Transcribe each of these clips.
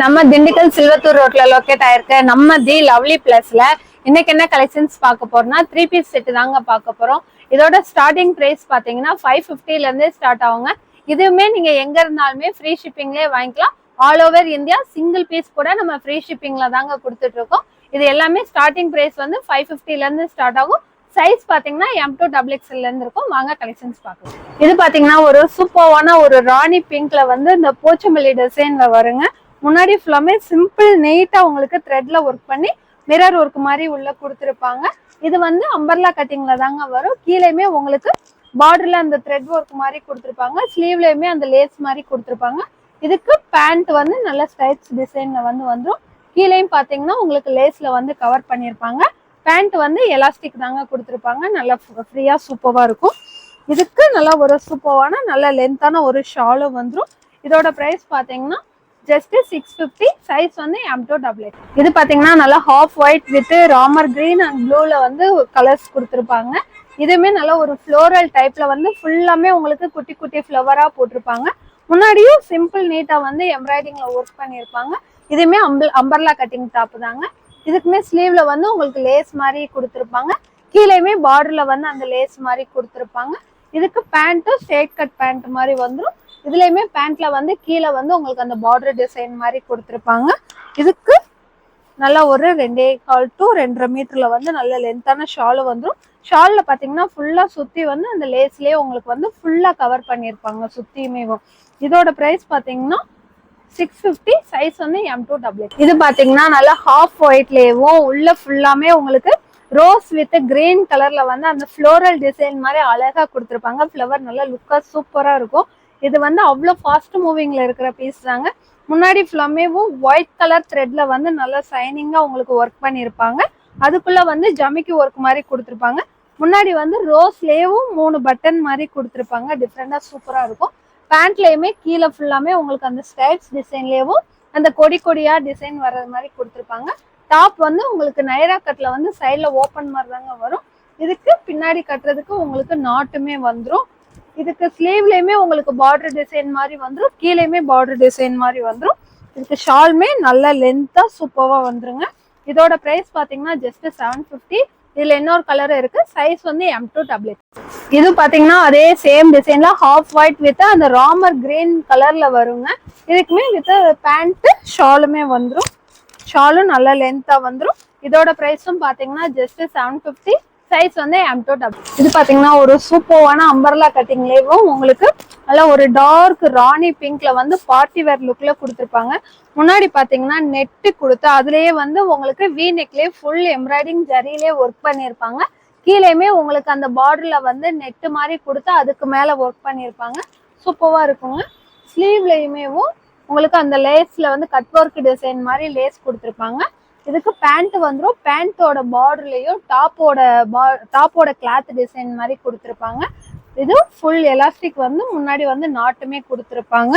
நம்ம திண்டுக்கல் சில்வத்தூர் ரோட்ல லொக்கேட் ஆயிருக்க. நம்ம தி லவ்லி பிளஸ்ல இன்னைக்கு என்ன கலெக்ஷன்ஸ் பார்க்க போறோம்னா த்ரீ பீஸ் செட் தாங்க பார்க்க போறோம். இதோட ஸ்டார்டிங் பிரைஸ் பாத்தீங்கன்னா ஃபைவ் ஃபிஃப்டில இருந்தே ஸ்டார்ட் ஆகுங்க. இதுவுமே நீங்க எங்க இருந்தாலுமே ஃப்ரீ ஷிப்பிங்லேயே வாங்கிக்கலாம். All over India single piece கூட நம்ம ஃப்ரீ ஷிப்பிங்ல தாங்க கொடுத்துட்டு இருக்கோம். இது எல்லாமே ஸ்டார்டிங் பிரைஸ் வந்து ஃபைவ் ஃபிஃப்டில இருந்து ஸ்டார்ட் ஆகும். சைஸ் பாத்தீங்கன்னா எம் டூ டபுள் எக்ஸ்எல்ல இருந்து இருக்கும். வாங்க கலெக்ஷன்ஸ் பார்க்கலாம். இது பாத்தீங்கன்னா ஒரு சூப்பர்வான ஒரு ராணி பிங்க்ல வந்து இந்த போச்சமல்லி டிசைன்ல வருங்க. முன்னாடி ஃபுல்லாமே சிம்பிள் நெய்ட்டாக உங்களுக்கு த்ரெட்ல ஒர்க் பண்ணி மிரர் ஒர்க் மாதிரி உள்ள கொடுத்துருப்பாங்க. இது வந்து அம்பர்லா கட்டிங்ல தாங்க வரும். கீழேயுமே உங்களுக்கு பார்டர்ல அந்த த்ரெட் ஒர்க் மாதிரி கொடுத்துருப்பாங்க. ஸ்லீவ்லயுமே அந்த லேஸ் மாதிரி கொடுத்துருப்பாங்க. இதுக்கு பேண்ட் வந்து நல்ல ஸ்டைப்ஸ் டிசைன்ல வந்து வந்துடும் கீழேயும் பார்த்தீங்கன்னா உங்களுக்கு லேஸ்ல வந்து கவர் பண்ணியிருப்பாங்க. பேண்ட் வந்து எலாஸ்டிக் தாங்க கொடுத்துருப்பாங்க. நல்லா ஃப்ரீயாக சூப்பராக இருக்கும். இதுக்கு நல்லா ஒரு சூப்பரான நல்ல லென்த்தான ஒரு ஷாலும் வந்துடும் இதோட ப்ரைஸ் பார்த்தீங்கன்னா ஜஸ்ட் சிக்ஸ் ஃபிஃப்டி சைஸ் வந்து எம் டூ டபுள் எயிட் இது பார்த்தீங்கன்னா நல்லா half white with Ramar green and ப்ளூவில் வந்து கலர்ஸ் கொடுத்துருப்பாங்க. இதுவுமே நல்லா ஒரு ஃப்ளோரல் டைப்பில் வந்து ஃபுல்லாமே உங்களுக்கு குட்டி குட்டி ஃப்ளவராக போட்டிருப்பாங்க. முன்னாடியும் சிம்பிள் நீட்டாக வந்து எம்ப்ராய்டிங்கில் ஒர்க் பண்ணியிருப்பாங்க. இதுவுமே அம்பல் அம்பர்லா கட்டிங் டாப் தாங்க. இதுக்குமே ஸ்லீவ்ல வந்து உங்களுக்கு லேஸ் மாதிரி கொடுத்துருப்பாங்க. கீழேயுமே பார்டர்ல வந்து அந்த லேஸ் மாதிரி கொடுத்துருப்பாங்க. இதுக்கு பேண்ட்டும் ஸ்ட்ரெயிட் கட் பேண்ட் மாதிரி வந்துடும் இதுலயுமே பேண்ட்ல வந்து கீழே வந்து உங்களுக்கு அந்த பார்டர் டிசைன் மாதிரி கொடுத்துருப்பாங்க. இதுக்கு நல்லா ஒரு ரெண்டே கால் டு ரெண்டரை மீட்டர்ல வந்து நல்ல லென்த்தான ஷாலு வந்துடும் ஷால்ல பாத்தீங்கன்னா ஃபுல்லா சுத்தி வந்து அந்த லேஸ்லயே உங்களுக்கு வந்து ஃபுல்லா கவர் பண்ணியிருப்பாங்க சுத்தியுமே இதோட பிரைஸ் பாத்தீங்கன்னா சிக்ஸ் ஃபிஃப்டி சைஸ் வந்து எம் டூ டபுள் இது பார்த்தீங்கன்னா நல்லா ஹாஃப் ஒயிட்லேயும் உள்ள ஃபுல்லாமே உங்களுக்கு ரோஸ் வித் கிரீன் கலரில் வந்து அந்த ஃப்ளோரல் டிசைன் மாதிரி அழகாக கொடுத்துருப்பாங்க. ஃப்ளவர் நல்லா லுக்காக சூப்பராக இருக்கும். இது வந்து அவ்வளோ ஃபாஸ்ட் மூவிங்ல இருக்கிற பீஸ் தாங்க. முன்னாடி ஃபுல்லாமேவும் ஒயிட் கலர் த்ரெட்ல வந்து நல்லா சைனிங்காக உங்களுக்கு ஒர்க் பண்ணியிருப்பாங்க அதுக்குள்ள வந்து ஜமிக்கு ஒர்க் மாதிரி கொடுத்துருப்பாங்க. முன்னாடி வந்து ரோஸ்லேயும் மூணு பட்டன் மாதிரி கொடுத்துருப்பாங்க. டிஃப்ரெண்டாக சூப்பராக இருக்கும். பேண்ட்லேயுமே கீழே ஃபுல்லாமே உங்களுக்கு அந்த ஸ்டைப்ஸ் டிசைன்லேயும் அந்த கொடி கொடியா டிசைன் வர்றது மாதிரி கொடுத்துருப்பாங்க. டாப் வந்து உங்களுக்கு நைரா கட்டில் வந்து சைடில் ஓப்பன் மாதிரி தாங்க வரும். இதுக்கு பின்னாடி கட்டுறதுக்கு உங்களுக்கு நாட்டுமே வந்துடும் இதுக்கு ஸ்லீவ்லயுமே உங்களுக்கு பார்டர் டிசைன் மாதிரி வந்துடும் கீழேயுமே பார்டர் டிசைன் மாதிரி வந்துடும் இதுக்கு ஷால்மே நல்ல லென்த்தா சூப்பராக வந்துருங்க. இதோட பிரைஸ் பாத்தீங்கன்னா ஜஸ்ட் செவன் ஃபிஃப்டி இதுல இன்னொரு கலர் இருக்கு. சைஸ் வந்து எம் டூ டபுள் இது பாத்தீங்கன்னா அதே சேம் டிசைன்ல ஹாஃப் ஒயிட் வித் அந்த ராமர் கிரீன் கலர்ல வருங்க. இதுக்குமே வித் பேண்ட் ஷாலுமே வந்துடும் ஷாலும் நல்ல லென்த்தா வந்துடும் இதோட ப்ரைஸும் பாத்தீங்கன்னா ஜஸ்ட் செவன் ஃபிஃப்டி சைஸ் வந்து எம் டூ டபுள் இது பார்த்தீங்கன்னா ஒரு சூப்பர்வான அம்பர்லா கட்டிங்லேயும் உங்களுக்கு நல்லா ஒரு டார்க் ராணி பிங்க்ல வந்து பார்ட்டி வேர் லுக்ல கொடுத்துருப்பாங்க. முன்னாடி பார்த்தீங்கன்னா நெட்டு கொடுத்து அதுலேயே வந்து உங்களுக்கு வி நெக்லேயே ஃபுல் எம்ப்ராய்டிங் ஜரியிலே ஒர்க் பண்ணியிருப்பாங்க. கீழேயுமே உங்களுக்கு அந்த பார்டரில் வந்து நெட்டு மாதிரி கொடுத்து அதுக்கு மேலே ஒர்க் பண்ணியிருப்பாங்க. சூப்பராக இருக்குங்க. ஸ்லீவ்லேயுமேவும் உங்களுக்கு அந்த லேஸில் வந்து கட் ஒர்க் டிசைன் மாதிரி லேஸ் கொடுத்துருப்பாங்க. இதுக்கு பேண்ட் வந்துடும் பேண்ட்டோட பார்டர்லேயும் டாப்போட டாப்போட கிளாத் டிசைன் மாதிரி கொடுத்துருப்பாங்க. இது ஃபுல் எலாஸ்டிக் வந்து முன்னாடி வந்து நாட்டுமே கொடுத்துருப்பாங்க.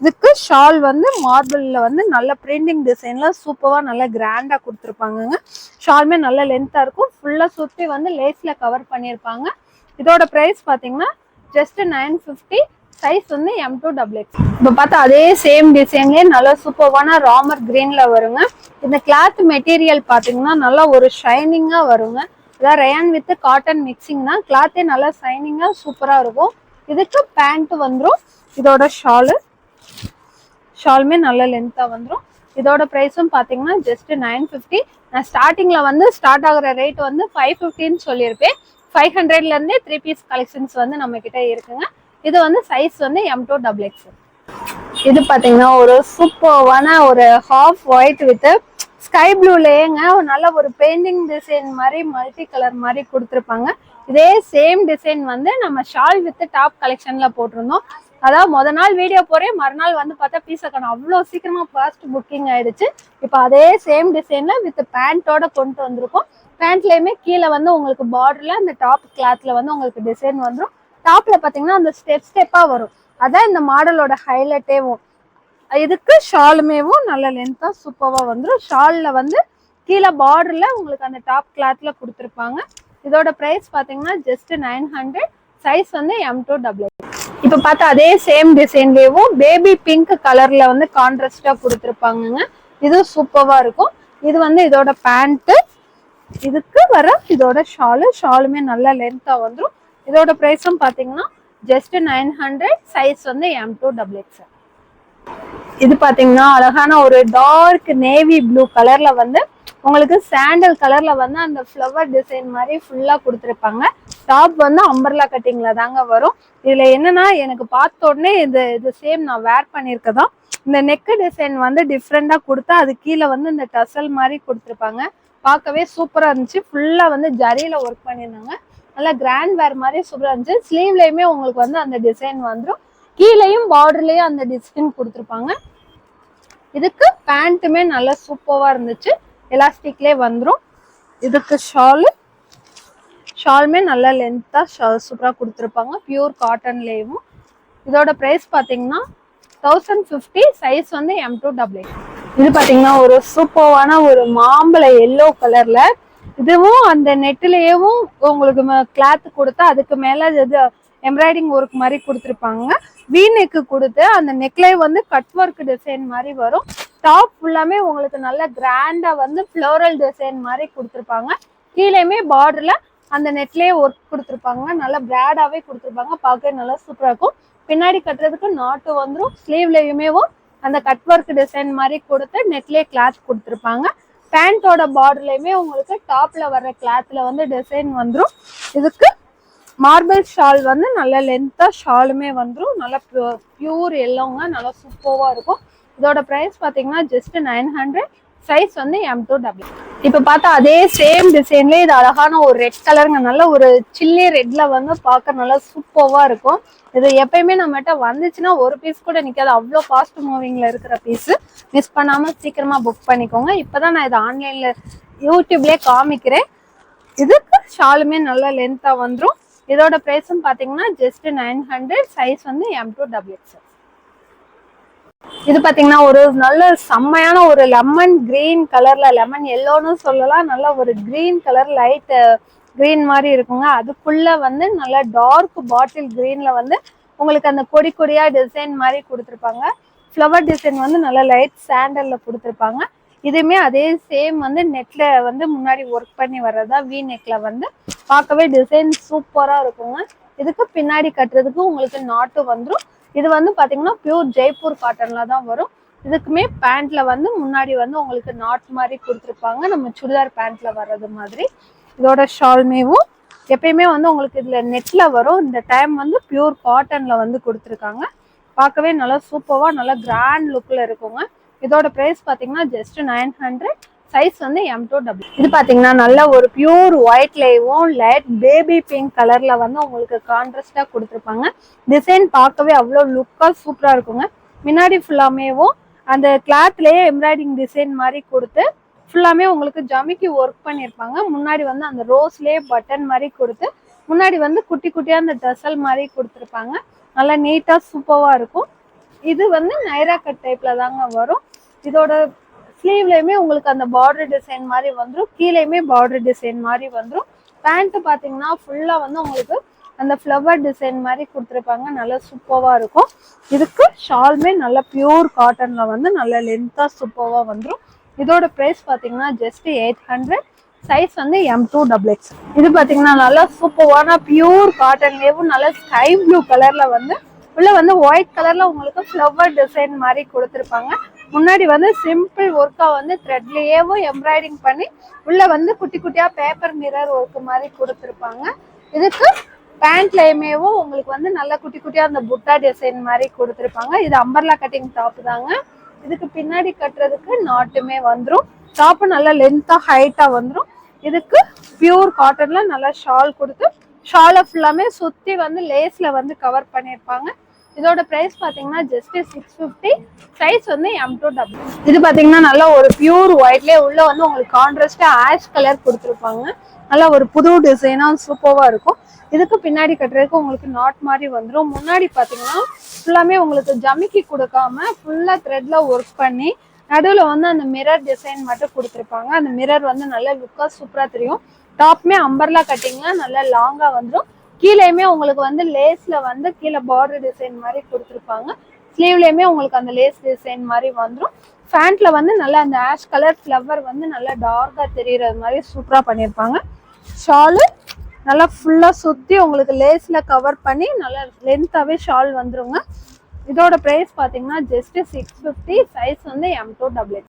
இதுக்கு ஷால் வந்து மார்பிளில் வந்து நல்ல பிரிண்டிங் டிசைன்லாம் சூப்பராக நல்ல கிராண்டாக கொடுத்துருப்பாங்கங்க. ஷால்மே நல்ல லென்த்தாக இருக்கும். ஃபுல்லாக சுற்றி வந்து லேஸில் கவர் பண்ணியிருப்பாங்க இதோட பிரைஸ் பார்த்தீங்கன்னா ஜஸ்ட் நைன் ஃபிஃப்டி சைஸ் வந்து எம் டூ டபுள் எக்ஸ் இப்போ பார்த்தா அதே சேம் டிசைன்லேயே நல்ல சூப்பர்வான ராமர் க்ரீனில் வருங்க. இந்த கிளாத் மெட்டீரியல் பார்த்தீங்கன்னா நல்லா ஒரு ஷைனிங்காக வருங்க. இதான் ரயான் வித் காட்டன் மிக்சிங் தான் கிளாத்தே நல்லா ஷைனிங்காக சூப்பராக இருக்கும். இதுக்கு பேண்ட் வந்துடும் இதோட ஷாலு ஷாலுமே நல்ல லென்த்தாக வந்துடும் இதோட ப்ரைஸும் பார்த்தீங்கன்னா ஜஸ்ட் நைன் ஃபிஃப்டி நான் ஸ்டார்டிங்கில் வந்து ஸ்டார்ட் ஆகுற ரேட் வந்து ஃபைவ் ஃபிஃப்டின்னு சொல்லியிருப்பேன். ஃபைவ் ஹண்ட்ரட்லேருந்தே த்ரீ பீஸ் கலெக்ஷன்ஸ் வந்து நம்மக்கிட்ட இருக்குங்க. இது வந்து சைஸ் வந்து எம் டூ டபுள் எக்ஸ் இது பார்த்தீங்கன்னா ஒரு சூப்பர்வான ஒரு ஹாஃப் ஒயிட் வித் ஸ்கை ப்ளூலேங்க ஒரு நல்ல ஒரு பெயிண்டிங் டிசைன் மாதிரி மல்டி கலர் மாதிரி கொடுத்துருப்பாங்க. இதே சேம் டிசைன் வந்து நம்ம ஷால் வித் டாப் கலெக்ஷனில் போட்டிருந்தோம். அதாவது முத நாள் வீடியோ போகிறேன் மறுநாள் வந்து பார்த்தா பீஸ் அக்கணும் அவ்வளோ சீக்கிரமாக ஃபாஸ்ட் புக்கிங் ஆயிடுச்சு. இப்போ அதே சேம் டிசைனில் வித் பேண்ட்டோட கொண்டு வந்திருக்கோம். பேண்ட்லேயுமே கீழே வந்து உங்களுக்கு பார்டரில் அந்த டாப் கிளாத்தில் வந்து உங்களுக்கு டிசைன் வந்துடும் டாப்பில் பார்த்தீங்கன்னா அந்த ஸ்டெப் ஸ்டெப்பாக வரும். அதான் இந்த மாடலோட ஹைலைட்டேவும் இதுக்கு ஷாலுமேவும் நல்ல லென்த்தாக சூப்பராக வந்துடும் ஷாலில் வந்து கீழே பார்டரில் உங்களுக்கு அந்த டாப் கிளாத்தில் கொடுத்துருப்பாங்க. இதோட ப்ரைஸ் பார்த்தீங்கன்னா ஜஸ்ட் நைன் ஹண்ட்ரட் சைஸ் வந்து எம் டூ டபுள் இப்போ பார்த்தா அதே சேம் டிசைன்லேயும் பேபி பிங்க் கலரில் வந்து கான்ட்ராஸ்டாக கொடுத்துருப்பாங்கங்க. இதுவும் சூப்பராக இருக்கும். இது வந்து இதோட பேண்ட்டு இதுக்கு வர இதோட ஷாலு. ஷாலுமே நல்ல லென்த்தாக வந்துடும் இதோட ப்ரைஸும் பார்த்தீங்கன்னா ஜஸ்ட் நைன் ஹண்ட்ரட் சைஸ் வந்து எம் டூ டபுள் எக்ஸ் இது பாத்தீங்கன்னா அழகான ஒரு டார்க் நேவி ப்ளூ கலர்ல வந்து உங்களுக்கு சாண்டல் கலர்ல வந்து அந்த ஃப்ளவர் டிசைன் மாதிரி ஃபுல்லா கொடுத்துருப்பாங்க. டாப் வந்து அம்பர்லா கட்டிங்ல தாங்க வரும். இதுல என்னன்னா எனக்கு பார்த்த உடனே இது இது சேம் நான் வேர் பண்ணியிருக்கதான். இந்த நெக்கு டிசைன் வந்து டிஃப்ரெண்டா கொடுத்தா அது கீழே வந்து இந்த டசல் மாதிரி கொடுத்துருப்பாங்க. பார்க்கவே சூப்பரா இருந்துச்சு. ஃபுல்லா வந்து ஜரியில ஒர்க் பண்ணியிருந்தாங்க. நல்லா கிராண்ட் வேர் மாதிரி சூப்பராக இருந்துச்சு. ஸ்லீவ்லயுமே உங்களுக்கு வந்து அந்த டிசைன் வந்துடும் கீழேயும் பார்டர்லேயும் அந்த டிசைன் கொடுத்துருப்பாங்க. இதுக்கு பேண்ட்டுமே நல்லா சூப்பராக இருந்துச்சு. எலாஸ்டிக்லேயே வந்துடும் இதுக்கு ஷாலு ஷாலுமே நல்லா லென்த்தாக சூப்பராக கொடுத்துருப்பாங்க. பியூர் காட்டன்லேயும் இதோட ப்ரைஸ் பார்த்தீங்கன்னா தௌசண்ட் ஃபிஃப்டி சைஸ் வந்து எம் டூ டபுள் இது பார்த்தீங்கன்னா ஒரு சூப்பரான ஒரு மாம்பழ எல்லோ கலரில் இதுவும் அந்த நெட்டிலேயும் உங்களுக்கு கிளாத் கொடுத்தா அதுக்கு மேலே இது எம்ப்ராய்டிங் ஒர்க் மாதிரி கொடுத்துருப்பாங்க. வி நெக்கு கொடுத்து அந்த நெக்லை வந்து கட் ஒர்க் டிசைன் மாதிரி வரும். டாப் ஃபுல்லாமே உங்களுக்கு நல்ல கிராண்டாக வந்து ஃப்ளோரல் டிசைன் மாதிரி கொடுத்துருப்பாங்க. கீழேயுமே பார்டரில் அந்த நெட்லேயே ஒர்க் கொடுத்துருப்பாங்க. நல்லா பிராடாகவே கொடுத்துருப்பாங்க. பார்க்க நல்லா சூப்பராக இருக்கும். பின்னாடி கட்டுறதுக்கு நாட்டு வந்துடும் ஸ்லீவ்லயுமேவும் அந்த கட் ஒர்க் டிசைன் மாதிரி கொடுத்து நெட்லேயே கிளாத் கொடுத்துருப்பாங்க. பேண்டோட பார்டர்லயுமே உங்களுக்கு டாப்பில் வர்ற கிளாத்தில் வந்து டிசைன் வந்துடும் இதுக்கு மார்பிள் ஷால் வந்து நல்ல லென்த்தா ஷாலுமே வந்துடும் நல்லா பியூர் எல்லோங்க நல்லா சூப்பராக இருக்கும். இதோட ப்ரைஸ் பார்த்தீங்கன்னா ஜஸ்ட் நைன் ஹண்ட்ரட் சைஸ் வந்து எம் டூ டபுள் இப்போ பார்த்தா அதே சேம் டிசைன்லேயே இது அழகான ஒரு ரெட் கலருங்க நல்ல ஒரு சில்லி ரெட்ல வந்து பார்க்க நல்லா சூப்பராக இருக்கும். இது எப்பயுமே நம்மகிட்ட வந்துச்சுன்னா ஒரு பீஸ் கூட நிற்காது அவ்வளோ ஃபாஸ்ட் மூவிங்கில் இருக்கிற பீஸு மிஸ் பண்ணாமல் சீக்கிரமாக புக் பண்ணிக்கோங்க. இப்போ தான் நான் இதை ஆன்லைனில் யூடியூப்லேயே காமிக்கிறேன். இதுக்கு ஷாலுமே நல்லா லென்த்தாக வந்துடும் இதோட ப்ரைஸும் பார்த்தீங்கன்னா ஜஸ்ட் நைன் ஹண்ட்ரட் சைஸ் வந்து எம் டூ டபுள் இது பாத்தீங்கன்னா ஒரு நல்ல செம்மையான ஒரு லெமன் கிரீன் கலர்ல லெமன் எல்லோன்னு சொல்லலாம். நல்ல ஒரு கிரீன் கலர் லைட் கிரீன் மாதிரி இருக்குங்க. அதுக்குள்ள வந்து நல்ல டார்க் பாட்டில் கிரீன்ல வந்து உங்களுக்கு அந்த கொடி கொடியா டிசைன் மாதிரி கொடுத்துருப்பாங்க. ஃப்ளவர் டிசைன் வந்து நல்ல லைட் சாண்டல்ல கொடுத்துருப்பாங்க. இதுவுமே அதே சேம் வந்து நெட்ல வந்து முன்னாடி ஒர்க் பண்ணி வர்றதா வி நெக்ல வந்து பார்க்கவே டிசைன் சூப்பரா இருக்குங்க. இதுக்கு பின்னாடி கட்டுறதுக்கு உங்களுக்கு நாட்டு வந்துடும் இது வந்து பாத்தீங்கன்னா பியூர் ஜெய்ப்பூர் காட்டன்ல தான் வரும். இதுக்குமே பேண்ட்ல வந்து முன்னாடி வந்து உங்களுக்கு நாட் மாதிரி கொடுத்துருப்பாங்க. நம்ம சுடிதார் பேண்ட்ல வர்றது மாதிரி. இதோட ஷால்மேவும் எப்பயுமே வந்து உங்களுக்கு இதுல நெட்ல வரும். இந்த டைம் வந்து பியூர் காட்டன்ல வந்து கொடுத்துருக்காங்க. பார்க்கவே நல்லா சூப்பராக நல்லா கிராண்ட் லுக்ல இருக்குங்க. இதோட ப்ரைஸ் பார்த்தீங்கன்னா ஜஸ்ட் நைன் ஹண்ட்ரட் சைஸ் வந்து எம் டூ டபுள் இது பார்த்தீங்கன்னா நல்ல ஒரு பியூர் ஒயிட்லேயும் லைட் பேபி பிங்க் கலரில் வந்து உங்களுக்கு கான்ட்ராஸ்டா கொடுத்துருப்பாங்க. டிசைன் பார்க்கவே அவ்வளோ லுக்காக சூப்பராக இருக்குங்க. முன்னாடி ஃபுல்லாமேவும் அந்த கிளாத்லேயே எம்ப்ராய்டிங் டிசைன் மாதிரி கொடுத்து ஃபுல்லாமே உங்களுக்கு ஜமிக்கி ஒர்க் பண்ணியிருப்பாங்க முன்னாடி வந்து அந்த ரோஸ்லேயே பட்டன் மாதிரி கொடுத்து முன்னாடி வந்து குட்டி குட்டியாக அந்த டசல் மாதிரி கொடுத்துருப்பாங்க. நல்லா நீட்டாக சூப்பராக இருக்கும். இது வந்து நைரா கட் டைப்பில் தாங்க வரும். இதோட ஸ்லீவ்லையுமே உங்களுக்கு அந்த பார்டர் டிசைன் மாதிரி வந்துடும் கீழேயுமே பார்டர் டிசைன் மாதிரி வந்துடும் பேண்ட்டு பார்த்தீங்கன்னா ஃபுல்லாக வந்து உங்களுக்கு அந்த ஃப்ளவர் டிசைன் மாதிரி கொடுத்துருப்பாங்க. நல்லா சூப்பராக இருக்கும். இதுக்கு ஷால்மே நல்ல பியூர் காட்டனில் வந்து நல்ல லென்த்தாக சூப்பராக வந்துடும் இதோட ப்ரைஸ் பார்த்தீங்கன்னா ஜஸ்ட் எயிட் ஹண்ட்ரட் சைஸ் வந்து எம் டூ டபுள் எக்ஸ் இது பார்த்தீங்கன்னா நல்லா சூப்பரான பியூர் காட்டன்லேயும் நல்ல ஸ்கை ப்ளூ கலரில் வந்து உள்ள வந்து ஒயிட் கலரில் உங்களுக்கு ஃப்ளவர் டிசைன் மாதிரி கொடுத்துருப்பாங்க. முன்னாடி வந்து சிம்பிள் ஒர்க்காக வந்து த்ரெட்லேயேவும் எம்ப்ராய்டிங் பண்ணி உள்ளே வந்து குட்டி குட்டியாக பேப்பர் மிரர் ஒர்க் மாதிரி கொடுத்துருப்பாங்க. இதுக்கு பேண்ட்லையுமேவும் உங்களுக்கு வந்து நல்லா குட்டி குட்டியாக அந்த புட்டா டிசைன் மாதிரி கொடுத்துருப்பாங்க. இது அம்பர்லா கட்டிங் டாப் தாங்க. இதுக்கு பின்னாடி கட்டுறதுக்கு நாட்டுமே வந்துடும் டாப்பு நல்லா லென்த்தாக ஹைட்டாக வந்துடும் இதுக்கு பியூர் காட்டனில் நல்லா ஷால் கொடுத்து ஷாலை ஃபுல்லாமே சுற்றி வந்து லேஸில் வந்து கவர் பண்ணியிருப்பாங்க இதோட பிரைஸ் பார்த்தீங்கன்னா ஜஸ்ட் சிக்ஸ் ஃபிஃப்டி சைஸ் வந்து எம் டூ டபுள் இது பார்த்தீங்கன்னா நல்லா ஒரு பியூர் ஒயிட்லேயே உள்ளே வந்து உங்களுக்கு கான்ட்ராஸ்டாக ஆஷ் கலர் கொடுத்துருப்பாங்க. நல்லா ஒரு புது டிசைனாக சூப்பராக இருக்கும். இதுக்கு பின்னாடி கட்டுறதுக்கு உங்களுக்கு நாட் மாதிரி வந்துடும் முன்னாடி பார்த்தீங்கன்னா ஃபுல்லாமே உங்களுக்கு ஜமிக்கி கொடுக்காம ஃபுல்லாக த்ரெட்ல ஒர்க் பண்ணி நடுவில் வந்து அந்த மிரர் டிசைன் மட்டும் கொடுத்துருப்பாங்க. அந்த மிரர் வந்து நல்லா லுக்காக சூப்பராக தெரியும். டாப்மே அம்பர்லா கட்டிங்கன்னா நல்லா லாங்காக வந்துடும் கீழேயுமே உங்களுக்கு வந்து லேஸ்ல வந்து கீழே பார்டர் டிசைன் மாதிரி கொடுத்துருப்பாங்க. ஸ்லீவ்லேயுமே உங்களுக்கு அந்த லேஸ் டிசைன் மாதிரி வந்துடும் ஃபேண்ட்ல வந்து நல்லா அந்த ஆஷ் கலர் ஃப்ளவர் வந்து நல்லா டார்க்காக தெரியறது மாதிரி சூப்பராக பண்ணியிருப்பாங்க ஷாலு நல்லா ஃபுல்லாக சுற்றி உங்களுக்கு லேஸில் கவர் பண்ணி நல்லா லென்த்தாகவே ஷால் வந்துருங்க. இதோட ப்ரைஸ் பார்த்தீங்கன்னா ஜஸ்ட் சிக்ஸ் ஃபிஃப்டி சைஸ் வந்து எம் டூ டபுள்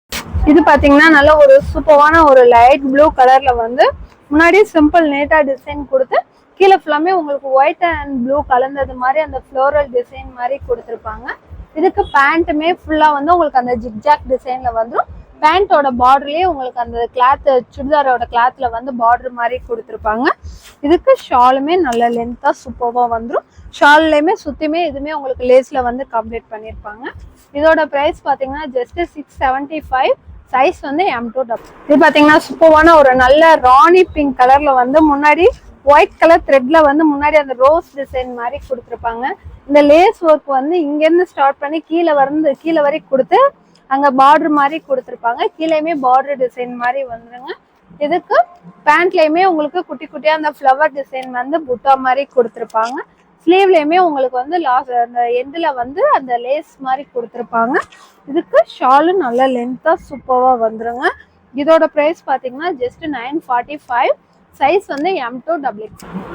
இது பார்த்தீங்கன்னா நல்லா ஒரு சூப்பரான ஒரு லைட் ப்ளூ கலரில் வந்து முன்னாடி சிம்பிள் நீட்டாக டிசைன் கொடுத்து கீழே ஃபுல்லாமே உங்களுக்கு ஒயிட் அண்ட் ப்ளூ கலந்தது மாதிரி அந்த ஃப்ளோரல் டிசைன் மாதிரி கொடுத்துருப்பாங்க. இதுக்கு பேண்ட்டுமே ஃபுல்லாக வந்து உங்களுக்கு அந்த ஜிக்ஜாக் டிசைனில் வந்துடும் பேண்ட்டோட பார்டர்லேயே உங்களுக்கு அந்த கிளாத் சுடிதாரோட கிளாத்தில் வந்து பார்டர் மாதிரி கொடுத்துருப்பாங்க. இதுக்கு ஷாலுமே நல்ல லென்த்தாக சூப்பராக வந்துடும் ஷால்லையுமே சுற்றியுமே இதுவுமே உங்களுக்கு லேஸில் வந்து கம்ப்ளீட் பண்ணியிருப்பாங்க இதோட ப்ரைஸ் பார்த்தீங்கன்னா just six seventy five size வந்து எம் டூ டபுள் இது பார்த்தீங்கன்னா சூப்பரான ஒரு நல்ல ராணி பிங்க் கலரில் வந்து முன்னாடி ஒயிட் கலர் த்ரெட்ல வந்து முன்னாடி அந்த ரோஸ் டிசைன் மாதிரி கொடுத்துருப்பாங்க. இந்த லேஸ் ஒர்க் வந்து இங்கேருந்து ஸ்டார்ட் பண்ணி கீழே வந்து கீழே வரைக்கும் கொடுத்து அங்கே பார்டர் மாதிரி கொடுத்துருப்பாங்க. கீழேயுமே பார்டர் டிசைன் மாதிரி வந்துருங்க. இதுக்கு பேண்ட்லேயுமே உங்களுக்கு குட்டி குட்டியாக அந்த ஃப்ளவர் டிசைன் வந்து புட்டா மாதிரி கொடுத்துருப்பாங்க. ஸ்லீவ்லேயுமே உங்களுக்கு வந்து லாஸ்ட் அந்த எண்டில் வந்து அந்த லேஸ் மாதிரி கொடுத்துருப்பாங்க. இதுக்கு ஷாலும் நல்ல லென்த்தாக சூப்பராக வந்துருங்க. இதோட ப்ரைஸ் பார்த்தீங்கன்னா just nine forty five size வந்து எம் டூ டபுள்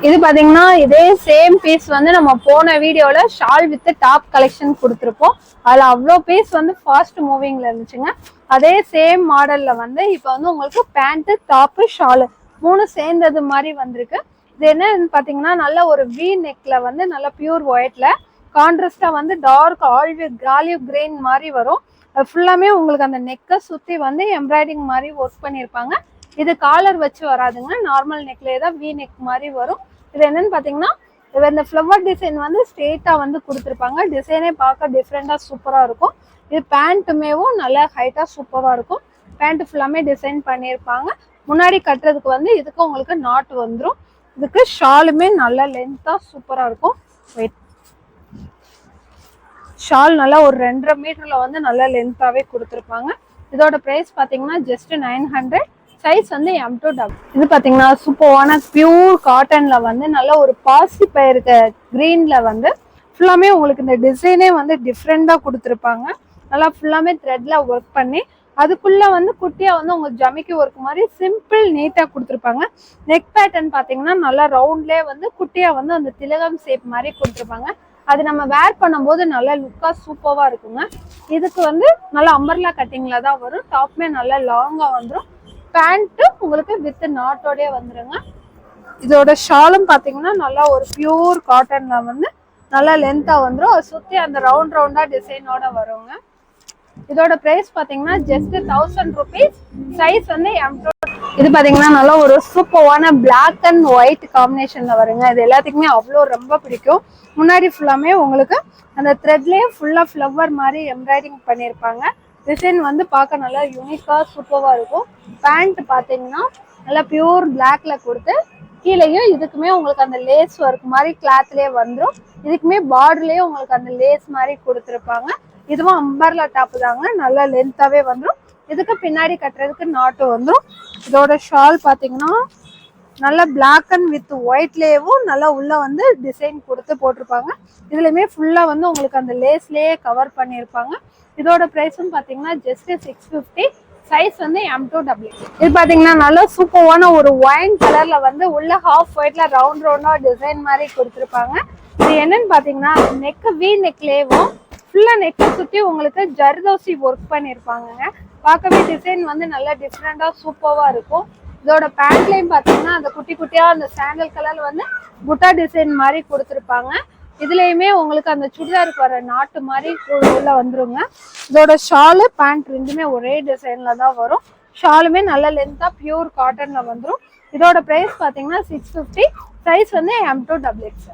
இது பார்த்தீங்கன்னா இதே சேம் பீஸ் வந்து நம்ம போன வீடியோவில் ஷால் வித் டாப் கலெக்ஷன் கொடுத்துருப்போம். அதில் அவ்வளோ பீஸ் வந்து ஃபாஸ்ட் மூவிங்கில் இருந்துச்சுங்க. அதே சேம் மாடலில் வந்து இப்போ வந்து உங்களுக்கு பேண்ட்டு டாப்பு ஷாலு மூணு சேர்ந்தது மாதிரி வந்திருக்கு. இது என்னன்னு பார்த்தீங்கன்னா நல்ல ஒரு வி நெக்ல வந்து நல்ல பியூர் ஒயிட்டில் கான்ட்ராஸ்டா வந்து டார்க் ஆல்வி ஆலிவ் கிரெயின் மாதிரி வரும். அது ஃபுல்லாமே உங்களுக்கு அந்த நெக்கை சுற்றி வந்து எம்ப்ராய்டிங் மாதிரி ஒர்க் பண்ணியிருப்பாங்க இது காலர் வச்சு வராதுங்க. நார்மல் நெக்லேயே தான் வி நெக் மாதிரி வரும். இது என்னன்னு பார்த்தீங்கன்னா இது இந்த ஃப்ளவர் டிசைன் வந்து ஸ்ட்ரெயிட்டாக வந்து கொடுத்துருப்பாங்க. டிசைனே பார்க்க டிஃப்ரெண்ட்டாக சூப்பராக இருக்கும். இது பேண்ட்டுமேவும் நல்லா ஹைட்டாக சூப்பராக இருக்கும். பேண்ட் ஃபுல்லாமே டிசைன் பண்ணியிருப்பாங்க. முன்னாடி கட்டுறதுக்கு வந்து இதுக்கு உங்களுக்கு நாட் வந்துடும் இதுக்கு ஷாலுமே நல்லா லென்த்தாக சூப்பராக இருக்கும். வெயிட் ஷால் நல்லா ஒரு ரெண்டரை மீட்டரில் வந்து நல்லா லென்த்தாகவே கொடுத்துருப்பாங்க. இதோட ப்ரைஸ் பார்த்தீங்கன்னா ஜஸ்ட் நைன் ஹண்ட்ரட் சைஸ் வந்து எம் டு டபுள் இது பார்த்தீங்கன்னா சூப்பரான பியூர் காட்டனில் வந்து நல்ல ஒரு பாசி பயிருக்க க்ரீனில் வந்து ஃபுல்லாமே உங்களுக்கு இந்த டிசைனே வந்து டிஃப்ரெண்ட்டாக கொடுத்துருப்பாங்க. நல்லா ஃபுல்லாமே த்ரெட்டில் ஒர்க் பண்ணி அதுக்குள்ளே வந்து குட்டியாக வந்து உங்க ஜமிக்கி ஒர்க் மாதிரி சிம்பிள் நீட்டாக கொடுத்துருப்பாங்க. நெக் பேட்டர்ன் பார்த்தீங்கன்னா நல்லா ரவுண்ட்லேயே வந்து குட்டியாக வந்து அந்த திலகம் ஷேப் மாதிரி கொடுத்துருப்பாங்க. அது நம்ம வேர் பண்ணும்போது நல்லா லுக்காக சூப்பராக இருக்குங்க. இதுக்கு வந்து நல்லா அம்பர்லா கட்டிங்கில் தான் வரும். டாப்மே நல்லா லாங்காக வந்துடும் பேண்ட்டும் உங்களுக்கு வித் நாட்டோடய வந்துடுங்க இதோட ஷாலும் பார்த்தீங்கன்னா நல்லா ஒரு பியூர் காட்டனில் வந்து நல்லா லென்த்தாக வந்துடும் அதை சுற்றி அந்த ரவுண்ட் ரவுண்டாக டிசைனோட வருங்க. இதோட ப்ரைஸ் பார்த்தீங்கன்னா ஜஸ்ட் தௌசண்ட் ருபீஸ் சைஸ் வந்து எம் இது பார்த்தீங்கன்னா நல்லா ஒரு சூப்பரான பிளாக் அண்ட் ஒயிட் காம்பினேஷனில் வருங்க. இது எல்லாத்துக்குமே அவ்வளோ ரொம்ப பிடிக்கும். முன்னாடி ஃபுல்லாமே உங்களுக்கு அந்த த்ரெட்லேயே ஃபுல்லாக ஃப்ளவர் மாதிரி எம்ப்ராய்டிங் பண்ணியிருப்பாங்க டிசைன் வந்து பார்க்க நல்லா யூனிக்காக சூப்பராக இருக்கும். பேண்ட் பார்த்தீங்கன்னா நல்லா பியூர் பிளாக்ல கொடுத்து கீழேயும் இதுக்குமே உங்களுக்கு அந்த லேஸ் ஒர்க் மாதிரி கிளாத்லேயே வந்துடும் இதுக்குமே பார்டர்லேயே உங்களுக்கு அந்த லேஸ் மாதிரி கொடுத்துருப்பாங்க. இதுவும் அம்பர்லா டாப் தாங்க நல்லா லென்த்தாகவே வந்துடும் இதுக்கு பின்னாடி கட்டுறதுக்கு நாட்டு வந்துடும் இதோட ஷால் பார்த்தீங்கன்னா நல்லா பிளாக் அண்ட் வித் ஒயிட்லேயும் நல்லா உள்ளே வந்து டிசைன் கொடுத்து போட்டிருப்பாங்க. இதுலையுமே ஃபுல்லாக வந்து உங்களுக்கு அந்த லேஸ்லேயே கவர் பண்ணியிருப்பாங்க. இதோட ப்ரைஸும் பார்த்தீங்கன்னா ஜஸ்ட் சிக்ஸ் ஃபிஃப்டி சைஸ் வந்து எம் டூ டபிள்யூ இது பார்த்தீங்கன்னா நல்லா சூப்பரான ஒரு ஒயின் கலரில் வந்து உள்ள ஹாஃப் ஒயிட்ல ரவுண்ட் ரவுண்டாக டிசைன் மாதிரி கொடுத்துருப்பாங்க. இது என்னன்னு பார்த்தீங்கன்னா நெக் வி நெக்லேவும் ஃபுல்லாக நெக்கை சுற்றி உங்களுக்கு ஜர்தோசி ஒர்க் பண்ணியிருப்பாங்கங்க பார்க்கவே டிசைன் வந்து நல்லா டிஃப்ரெண்ட்டாக சூப்பராக இருக்கும். இதோட பேண்ட்லேயும் பார்த்தீங்கன்னா அந்த குட்டி குட்டியாக அந்த சாண்டல் கலரில் வந்து புட்டா டிசைன் மாதிரி கொடுத்துருப்பாங்க. இதுலயுமே உங்களுக்கு அந்த சுடிதாருக்கு வர நாட்டு மாதிரி உள்ள- வந்துருங்க. இதோட ஷாலு பேண்ட் ரெண்டுமே ஒரே டிசைன்ல தான் வரும். ஷாலுமே நல்ல லென்த்தா பியூர் காட்டன்ல வந்துடும் இதோட பிரைஸ் பாத்தீங்கன்னா சிக்ஸ் ஃபிஃப்டி சைஸ் வந்து எம் டூ டபுள் எக்ஸ்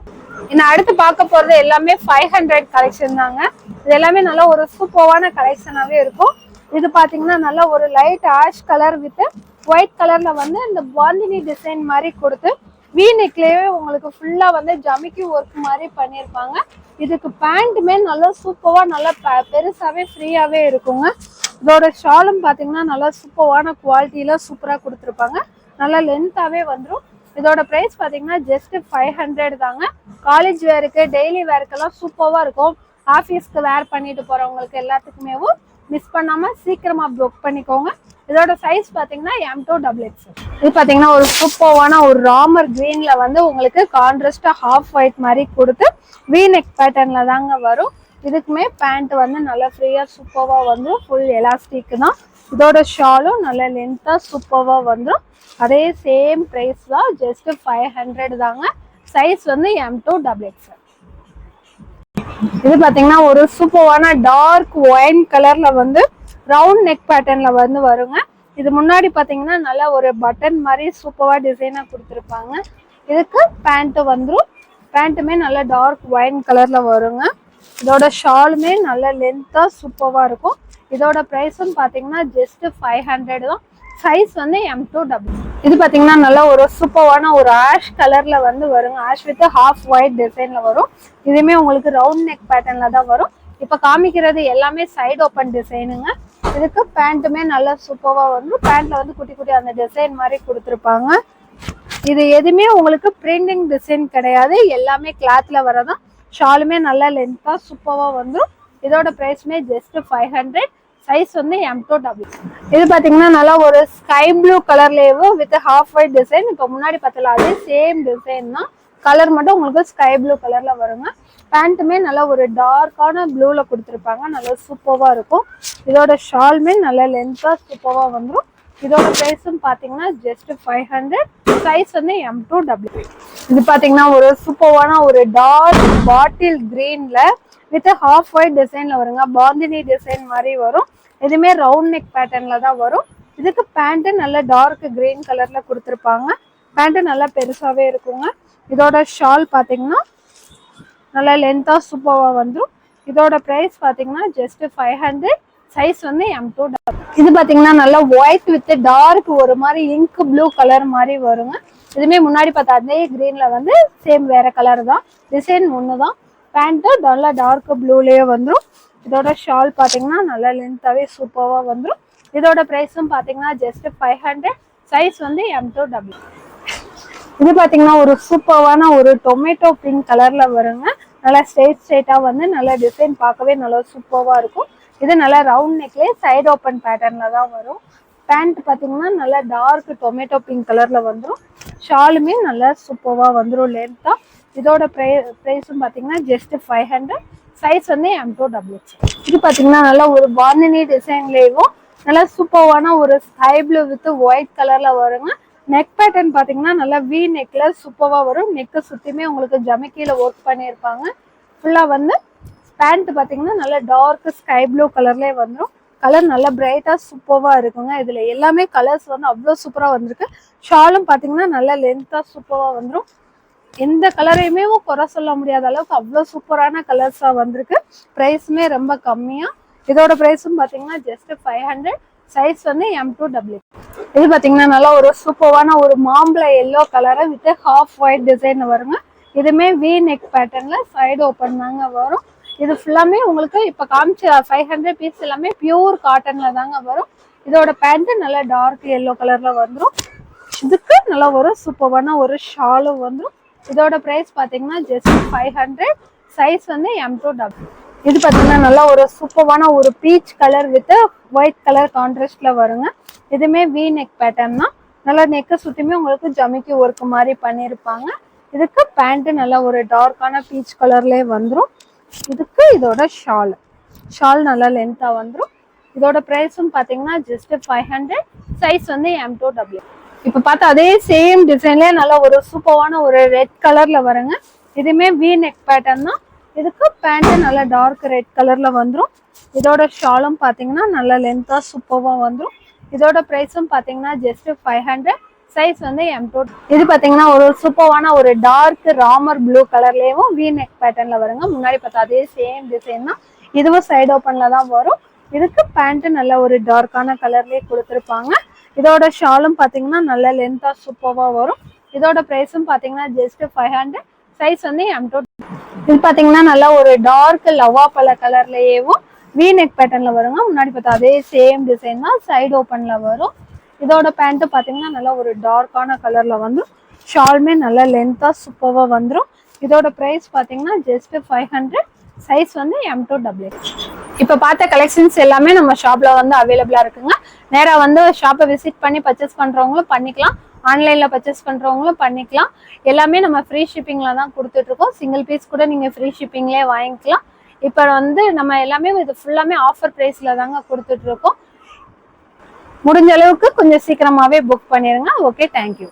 இன்னும் அடுத்து பார்க்க போறது எல்லாமே ஃபைவ் ஹண்ட்ரட் கலெக்ஷன் தாங்க. இது எல்லாமே நல்லா ஒரு சூப்பர்வான கலெக்ஷனாகவே இருக்கும். இது பார்த்தீங்கன்னா நல்லா ஒரு light ash colour with white கலர்ல வந்து இந்த பாந்தினி டிசைன் மாதிரி கொடுத்து வி நெக்லேயே உங்களுக்கு ஃபுல்லாக வந்து ஜமிக்கி ஒர்க் மாதிரி பண்ணியிருப்பாங்க. இதுக்கு பேண்ட்டுமே நல்லா சூப்பராக நல்லா பெருசாகவே ஃப்ரீயாகவே இருக்குங்க. இதோட ஷாலும் பார்த்தீங்கன்னா நல்லா சூப்பரான குவாலிட்டியில் சூப்பராக கொடுத்துருப்பாங்க. நல்லா லென்த்தாகவே வந்துடும் இதோட ப்ரைஸ் பார்த்தீங்கன்னா ஜஸ்ட் ஃபைவ் ஹண்ட்ரட் தாங்க. காலேஜ் வேருக்கு டெய்லி வேருக்கெல்லாம் சூப்பராக இருக்கும். ஆஃபீஸ்க்கு வேர் பண்ணிட்டு போகிறவங்களுக்கு எல்லாத்துக்குமேவும் மிஸ் பண்ணாமல் சீக்கிரமாக புக் பண்ணிக்கோங்க. இதோட சைஸ் பார்த்தீங்கன்னா எம் டூ டபுள் எக்ஸ் இது பார்த்தீங்கன்னா ஒரு சூப்பர்வான ஒரு ராமர் க்ரீனில் வந்து உங்களுக்கு கான்ட்ராஸ்டா ஹாஃப் ஒயிட் மாதிரி கொடுத்து வி நெக் பேட்டர்னில் தாங்க வரும். இதுக்குமே பேண்ட் வந்து நல்லா ஃப்ரீயாக சூப்பராக வந்துடும் ஃபுல் எலாஸ்டிக் தான். இதோட ஷாலும் நல்ல லென்த்தாக சூப்பராக வந்துடும் அதே சேம் ப்ரைஸ் தான். ஜஸ்ட்டு ஃபைவ் ஹண்ட்ரட் தாங்க. சைஸ் வந்து எம் டூ டபுள் எக்ஸ் இது பாத்தீங்கன்னா ஒரு சூப்பரான டார்க் ஒயின் கலர்ல வந்து ரவுண்ட் நெக் பேட்டர்ன்ல வந்து வருங்க. இது முன்னாடி பாத்தீங்கன்னா நல்லா ஒரு பட்டன் மாதிரி சூப்பராக டிசைனா கொடுத்துருப்பாங்க. இதுக்கு பேண்ட்டு வந்துரும். பேண்ட்டுமே நல்லா டார்க் ஒயின் கலர்ல வருங்க. இதோட ஷாலுமே நல்ல லென்த்தாக சூப்பராக இருக்கும். இதோட ப்ரைஸும் பாத்தீங்கன்னா ஜஸ்ட் ஃபைவ் ஹண்ட்ரட் தான். சைஸ் வந்து எம் டூ டபுள் இது பார்த்தீங்கன்னா நல்லா ஒரு சூப்பரான ஒரு ஆஷ் கலரில் வந்து வருங்க ஆஷ் வித் ஹாஃப் ஒயிட் டிசைனில் வரும். இதுவுமே உங்களுக்கு ரவுண்ட் நெக் பேட்டர்னில் தான் வரும். இப்போ காமிக்கிறது எல்லாமே சைடு ஓப்பன் டிசைனுங்க இதுக்கு பேண்ட்டுமே நல்லா சூப்பராக வந்து பேண்ட்டில் வந்து குட்டி குட்டி அந்த டிசைன் மாதிரி கொடுத்துருப்பாங்க. இது எதுவுமே உங்களுக்கு பிரிண்டிங் டிசைன் கிடையாது. எல்லாமே கிளாத்தில் வரதான். ஷாலுமே நல்லா லென்த்தாக சூப்பராக வந்துடும் இதோட ப்ரைஸுமே ஜஸ்ட் ஃபைவ் ஹண்ட்ரட் சைஸ் வந்து எம் டூ டபுள் இது பாத்தீங்கன்னா நல்லா ஒரு ஸ்கை ப்ளூ கலர்லேயும் வித் ஹாஃப் ஒயிட் டிசைன் இப்போ முன்னாடி பார்த்தல அதே சேம் டிசைன் தான். கலர் மட்டும் உங்களுக்கு ஸ்கை ப்ளூ கலர்ல வருங்க. பேண்ட்டுமே நல்லா ஒரு டார்க்கான ப்ளூல கொடுத்துருப்பாங்க. நல்லா சூப்பராக இருக்கும். இதோட ஷால்மே நல்லா லென்த்தா சூப்பராக வந்துடும் இதோட ப்ரைஸும் பார்த்தீங்கன்னா ஜஸ்ட் ஃபைவ் ஹண்ட்ரட் சைஸ் வந்து எம் டூ டபுள் இது பார்த்தீங்கன்னா ஒரு சூப்பரான ஒரு டார்க் பாட்டில் கிரீன்ல வித் ஹாஃப் ஒயிட் டிசைன்ல வருங்க. பாந்தினி டிசைன் மாதிரி வரும். எதுவுமே ரவுண்ட் நெக் பேட்டர்ன்ல தான் வரும். இதுக்கு பேண்ட்டு நல்ல டார்க் கிரீன் கலர்ல கொடுத்துருப்பாங்க. பேண்ட்டு நல்லா பெருசாவே இருக்குங்க. இதோட ஷால் பார்த்தீங்கன்னா நல்லா லென்த்தாக சூப்பராக வந்துடும் இதோட ப்ரைஸ் பார்த்தீங்கன்னா ஜஸ்ட் ஃபைவ் ஹண்ட்ரட் சைஸ் வந்து எம் டூ இது பார்த்தீங்கன்னா நல்லா ஒயிட் வித் டார்க் ஒரு மாதிரி இங்க் ப்ளூ கலர் மாதிரி வருங்க. இதுவுமே முன்னாடி பார்த்தா அதே கிரீன்ல வந்து சேம் வேற கலர் தான். டிசைன் ஒன்று தான் பேண்ட்டு நல்லா டார்க் ப்ளூலேயே வந்துடும் இதோட ஷால் பார்த்தீங்கன்னா நல்லா லென்த்தாகவே சூப்பராக வந்துடும் இதோட ப்ரைஸும் பார்த்தீங்கன்னா ஜஸ்ட் ஃபைவ் ஹண்ட்ரட் சைஸ் வந்து எம் டூ டபுள் இது பார்த்தீங்கன்னா ஒரு சூப்பர்வான ஒரு டொமேட்டோ பிங்க் கலரில் வருங்க. நல்லா ஸ்ட்ரெயிட் ஸ்ட்ரெயிட்டாக வந்து நல்லா டிசைன் பார்க்கவே நல்லா சூப்பராக இருக்கும். இது நல்லா ரவுண்ட் நெக்லேயே சைடு ஓப்பன் பேட்டர்னில் தான் வரும். பேண்ட் பார்த்தீங்கன்னா நல்லா டார்க் டொமேட்டோ பிங்க் கலரில் வந்துடும் ஷாலுமே நல்லா சூப்பராக வந்துடும் லென்த்தாக இதோட ப்ரை ப்ரைஸும் பார்த்தீங்கன்னா ஜஸ்ட் ஃபைவ் ஹண்ட்ரட் சைஸ் வந்து எம் டூ டபுள் இது பார்த்தீங்கன்னா நல்லா ஒரு பாந்தினி டிசைன்லேயும் நல்லா சூப்பர்வான ஒரு ஸ்கை ப்ளூ வித் ஒயிட் கலரில் வருங்க. நெக் பேட்டர்ன் பார்த்தீங்கன்னா நல்லா வி நெக்கில் சூப்பராக வரும். நெக்கை சுற்றியுமே உங்களுக்கு ஜமக்கியில் ஒர்க் பண்ணியிருப்பாங்க. ஃபுல்லாக வந்து பேண்ட் பார்த்தீங்கன்னா நல்லா டார்க் ஸ்கை ப்ளூ கலர்லேயே வந்துடும் கலர் நல்லா பிரைட்டாக சூப்பராக இருக்குங்க. இதில் எல்லாமே கலர்ஸ் வந்து அவ்வளோ சூப்பராக வந்திருக்கு. ஷாலும் பார்த்தீங்கன்னா நல்லா லென்த்தாக சூப்பராக வந்துடும் எந்த கலரையுமே குறை சொல்ல முடியாத அளவுக்கு அவ்வளோ சூப்பரான கலர்ஸாக வந்திருக்கு. ப்ரைஸுமே ரொம்ப கம்மியாக இதோட ப்ரைஸும் பார்த்தீங்கன்னா ஜஸ்ட் ஃபைவ் ஹண்ட்ரட் சைஸ் வந்து எம் டூ டபிள்யூ இது பார்த்தீங்கன்னா நல்லா ஒரு சூப்பரான ஒரு மாம்பழ எல்லோ கலரை வித் ஹாஃப் ஒயிட் டிசைன் வருங்க. இதுமே வி நெக் பேட்டர்னில் சைடு ஓப்பன் தாங்க வரும். இது ஃபுல்லாமே உங்களுக்கு இப்போ காமிச்ச ஃபைவ் ஹண்ட்ரட் பீஸ் எல்லாமே பியூர் காட்டனில் தாங்க வரும். இதோட பேண்ட்டு நல்லா டார்க் எல்லோ கலரில் வந்துடும் இதுக்கு நல்லா ஒரு சூப்பரான ஒரு ஷாலும் வந்துடும் இதோட ப்ரைஸ் பார்த்தீங்கன்னா ஜஸ்ட் ஃபைவ் ஹண்ட்ரட் சைஸ் வந்து எம் டூ டபுள் இது பார்த்தீங்கன்னா நல்லா ஒரு சூப்பரான ஒரு peach colour with white colour கான்ட்ராஸ்டில் வருங்க. இதுவுமே வி நெக் பேட்டர்ன் தான். நல்லா நெக்கை சுற்றியுமே உங்களுக்கு ஜமிக்கி ஒர்க் மாதிரி பண்ணியிருப்பாங்க. இதுக்கு பேண்ட்டு நல்லா ஒரு டார்க்கான பீச் கலர்லேயே வந்துடும் இதுக்கு இதோட ஷால் ஷால் நல்லா லென்த்தாக வந்துடும் இதோட ப்ரைஸும் பார்த்தீங்கன்னா ஜஸ்ட் ஃபைவ் ஹண்ட்ரட் சைஸ் வந்து எம் டூ டபிள்யூ இப்போ பார்த்தா அதே சேம் டிசைன்லேயே நல்லா ஒரு சூப்பரான ஒரு ரெட் கலரில் வருங்க. இதுவுமே வி நெக் பேட்டர்ன் தான். இதுக்கு பேண்ட்டு நல்லா டார்க் ரெட் கலரில் வந்துடும் இதோட ஷாலும் பார்த்தீங்கன்னா நல்லா லென்த்தாக சூப்பராக வந்துடும் இதோட ப்ரைஸும் பார்த்தீங்கன்னா ஜஸ்ட் ஃபைவ் ஹண்ட்ரட் சைஸ் வந்து எம் டூ இது பார்த்தீங்கன்னா ஒரு சூப்பரான ஒரு டார்க் ராமர் ப்ளூ கலர்லேயும் வி நெக் பேட்டர்னில் வருங்க. முன்னாடி பார்த்தா அதே சேம் டிசைன் தான். இதுவும் சைடு ஓப்பனில் தான் வரும். இதுக்கு பேண்ட்டு நல்ல ஒரு டார்க்கான கலர்லேயே கொடுத்துருப்பாங்க. இதோட ஷாலும் பார்த்தீங்கன்னா நல்ல லென்த்தாக சூப்பராக வரும். இதோட ப்ரைஸும் பார்த்தீங்கன்னா ஜஸ்ட் ஃபைவ் ஹண்ட்ரட் சைஸ் வந்து எம் டூ இது பார்த்தீங்கன்னா நல்லா ஒரு டார்க் லவா பல கலர்லேயேவும் வீ நெக் பேட்டர்ன்ல வருங்க. முன்னாடி பார்த்தா அதே சேம் டிசைன் தான் சைடு ஓப்பனில் வரும். இதோட பேண்ட்டு பார்த்தீங்கன்னா நல்லா ஒரு டார்க்கான கலரில் வந்து ஷாலுமே நல்லா லென்த்தாக சூப்பராக வந்துடும் இதோட ப்ரைஸ் பார்த்தீங்கன்னா ஜஸ்ட் ஃபைவ் ஹண்ட்ரட் சைஸ் வந்து எம் டூ டபுள் இப்போ பார்த்த கலெக்ஷன்ஸ் எல்லாமே நம்ம ஷாப்ல வந்து அவைலபிளா இருக்குங்க. நேரா வந்து ஷாப்பை விசிட் பண்ணி பர்ச்சேஸ் பண்றவங்களும் பண்ணிக்கலாம். ஆன்லைன்ல பர்ச்சேஸ் பண்றவங்களும் பண்ணிக்கலாம். எல்லாமே நம்ம ஃப்ரீ ஷிப்பிங்ல தான் கொடுத்துட்ருக்கோம். சிங்கிள் பீஸ் கூட நீங்க ஃப்ரீ ஷிப்பிங்லேயே வாங்கிக்கலாம். இப்போ வந்து நம்ம எல்லாமே இது ஃபுல்லாமே ஆஃபர் ப்ரைஸ்ல தாங்க கொடுத்துட்ருக்கோம். முடிஞ்ச அளவுக்கு கொஞ்சம் சீக்கிரமாவே புக் பண்ணிருங்க. Okay thank you